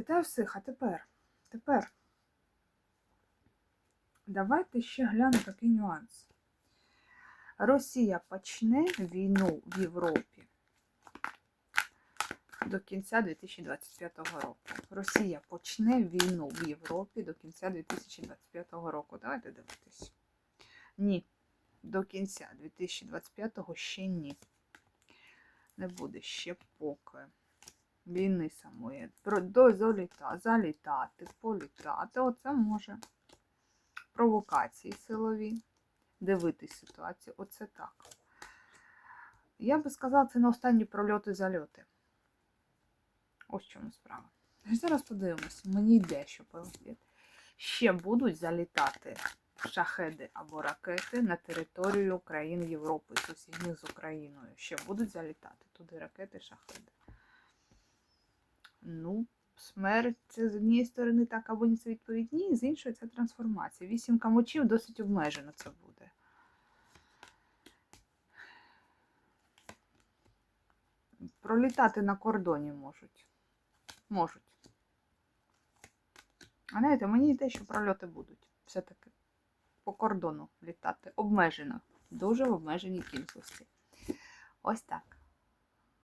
Вітаю всіх, а тепер, тепер давайте ще глянемо такий нюанс. Росія почне війну в Європі до кінця 2025 року. Росія почне війну в Європі до кінця 2025 року. Давайте дивитись. Ні, до кінця 2025 ще ні. Не буде ще поки війни самої. До заліта, залітати, політати. Оце може. Провокації силові. Дивитись ситуацію. Оце так. Я би сказала, це на останні прольоти зальоти. Ось в чому справа. Зараз подивимось. Мені йде, що полетіти. Ще будуть залітати шахеди або ракети на територію країн Європи, сусідніх з Україною. Ще будуть залітати туди ракети, шахеди. Ну, смерть з однієї сторони так або ні це відповідь ні, з іншої це трансформація. Вісімка мочів досить обмежено це буде. Пролітати на кордоні можуть. Можуть. А знаєте, мені йде, що прольоти будуть. Все-таки по кордону літати. Обмежено. Дуже в обмеженій кількості. Ось так.